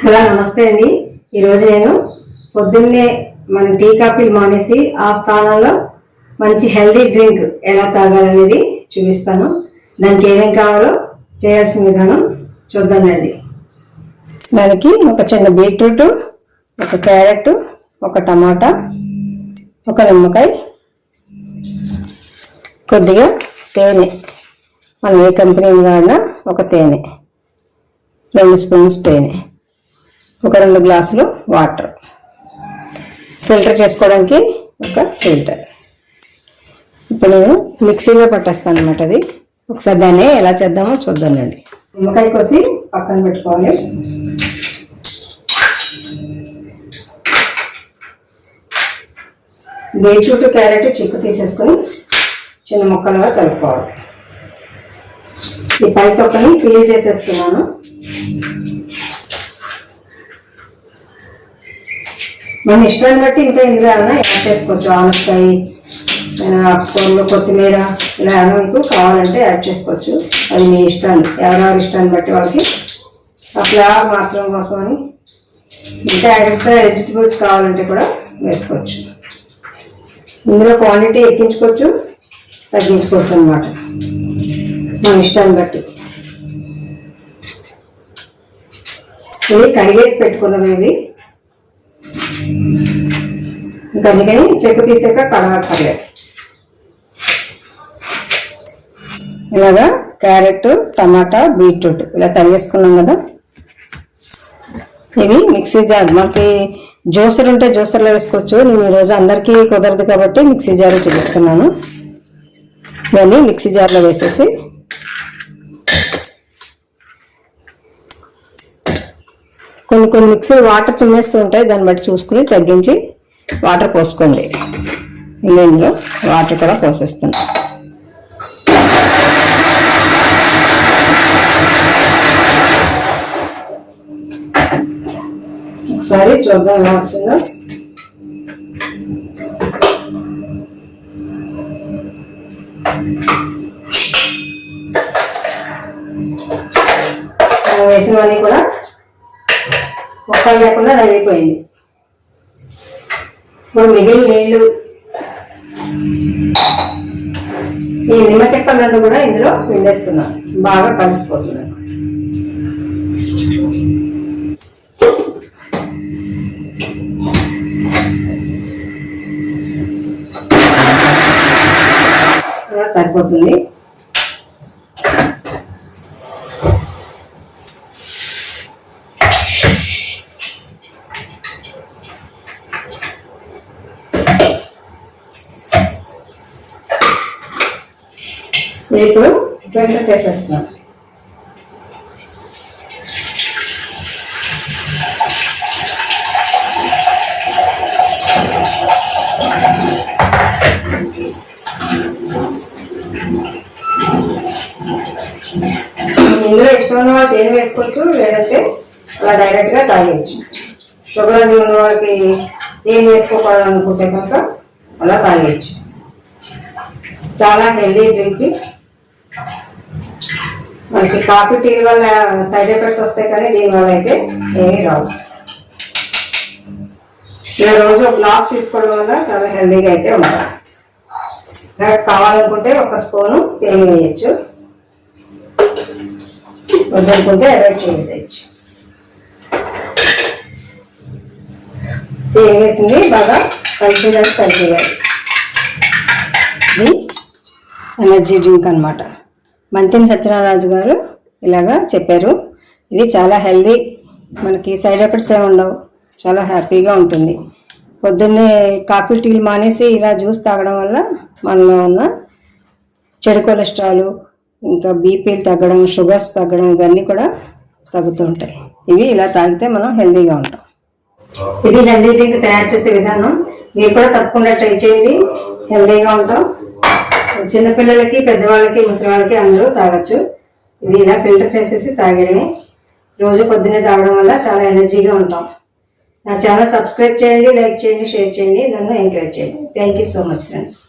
Hello నమస్తే అండి. ఈరోజు నేను పొద్దున్నే మన టీ కాఫీలు మానేసి ఆ స్థానంలో మంచి హెల్దీ డ్రింక్ ఎలా తాగాలనేది చూపిస్తాను. దానికి ఏమేం కావాలో చేయాల్సిన విధానం చూద్దామండి. దానికి ఒక చిన్న బీట్రూట్ ఒక క్యారెట్ ఒక టమాటా ఒక నిమ్మకాయ కొద్దిగా తేనె. మనం ఏ కంపెనీ వాడినా ఒక తేనె. రెండు స్పూన్స్ తేనె ఒక రెండు గ్లాసులు వాటర్. ఫిల్టర్ చేసుకోవడానికి ఒక ఫిల్టర్. ఇప్పుడు నేను మిక్సీలో పట్టేస్తాను అనమాట అది. ఒకసారి దాన్ని ఎలా చేద్దామో చూద్దానండి నిమ్మకాయ కోసి పక్కన పెట్టుకోవాలి. బీట్రూట్ క్యారెట్ చిక్కు తీసేసుకొని చిన్న ముక్కలుగా కలుపుకోవాలి. ఈ పై తొక్కని క్లీన్ చేసేస్తున్నాను. మన ఇష్టాన్ని బట్టి ఇంకా ఇందులో ఏమైనా యాడ్ చేసుకోవచ్చు. ఆనపకాయ ఆకుకూరలు కొత్తిమీర ఇలా ఏమైనా మీకు కావాలంటే యాడ్ చేసుకోవచ్చు. అది మీ ఇష్టాన్ని ఎవరెవరి ఇష్టాన్ని బట్టి వాళ్ళకి అట్లా మార్చడం కోసం అని ఇంకా ఎక్స్ట్రా వెజిటబుల్స్ కావాలంటే కూడా వేసుకోవచ్చు. ఇందులో క్వాంటిటీ ఎక్కించుకోవచ్చు తగ్గించుకోవచ్చు అన్నమాట. మన ఇష్టాన్ని బట్టి. ఇవి కడిగేసి పెట్టుకున్నాం ఇవి. ఇంకా అందుకని చెక్కు తీసాక కడగక్కర్లేదు ఇలాగా క్యారెట్ టమాటా బీట్రూట్ ఇలా తరిగేసుకున్నాం కదా. ఇవి మిక్సీ జార్ మనకి జ్యూసర్ ఉంటే జ్యూసర్లో వేసుకోవచ్చు నేను ఈరోజు అందరికీ కుదరదు కాబట్టి మిక్సీ జార్ చూపిస్తున్నాను. ఇవన్నీ మిక్సీ జార్లో వేసేసి కొన్ని కొన్ని మిక్సీలు వాటర్ చిమ్మేస్తూ ఉంటాయి దాన్ని బట్టి చూసుకుని తగ్గించి వాటర్ పోసుకోండి. ఇందులో వాటర్ కూడా పోసేస్తాను ఒకసారి చూద్దాం ఎలా వచ్చిందో. వేసినవన్నీ కూడా మొక్క లేకుండా నలిగిపోయింది. ఇప్పుడు మిగిలిన నీళ్ళు ఈ నిమ్మ చెక్కలను కూడా ఇందులో పిండేస్తున్నాం. బాగా కలిసిపోతున్నాను సరిపోతుంది. ఇప్పుడు ఫిల్టర్ చేసేస్తున్నాం. ఇందులో ఇష్టం ఉన్న వాళ్ళకి ఏం వేసుకోవచ్చు లేదంటే అలా డైరెక్ట్గా తాగేయచ్చు. షుగర్ అది ఉన్న వాళ్ళకి ఏం వేసుకోవాలనుకుంటే కనుక అలా తాగేయచ్చు. చాలా హెల్దీ డ్రింక్ మనకి కాఫీ టీ వల్ల సైడ్ ఎఫెక్ట్స్ వస్తాయి కానీ దీని వల్ల అయితే ఏమీ రావు. ఇలా రోజు ఒక గ్లాస్ తీసుకోవడం వల్ల చాలా హెల్దీగా అయితే ఉంటారు కావాలనుకుంటే ఒక స్పూను తేనె వేయచ్చు. వద్దనుకుంటే అవాయిడ్ చేసేయచ్చు. తేనె వేసింది బాగా కలిసేదానికి కలిసేయాలి. ఎనర్జీ డ్రింక్ అన్నమాట. మంతిని సత్యనారాజు గారు ఇలాగా చెప్పారు. ఇది చాలా హెల్దీ. మనకి సైడ్ ఎఫెక్ట్స్ ఏమి ఉండవు. చాలా హ్యాపీగా ఉంటుంది. పొద్దున్నే కాఫీ టీలు మానేసి ఇలా జ్యూస్ తాగడం వల్ల మనలో ఉన్న చెడు కొలెస్ట్రాల్ ఇంకా బీపీలు తగ్గడం షుగర్స్ తగ్గడం ఇవన్నీ కూడా తగ్గుతూ ఉంటాయి. ఇవి ఇలా తాగితే మనం హెల్తీగా ఉంటాం. ఇది జంజీ టీకి తయారు చేసే విధానం. మీరు కూడా తప్పకుండా ట్రై చేయండి. హెల్దీగా ఉంటాం. చిన్నపిల్లలకి పెద్దవాళ్ళకి ముసలి వాళ్ళకి అందరూ తాగొచ్చు. ఇది ఇలా ఫిల్టర్ చేసేసి తాగడమే. రోజు పొద్దున్నే తాగడం వల్ల చాలా ఎనర్జీగా ఉంటాం. నా ఛానల్ సబ్స్క్రైబ్ చేయండి లైక్ చేయండి షేర్ చేయండి నన్ను ఎంకరేజ్ చేయండి. Thank you so much friends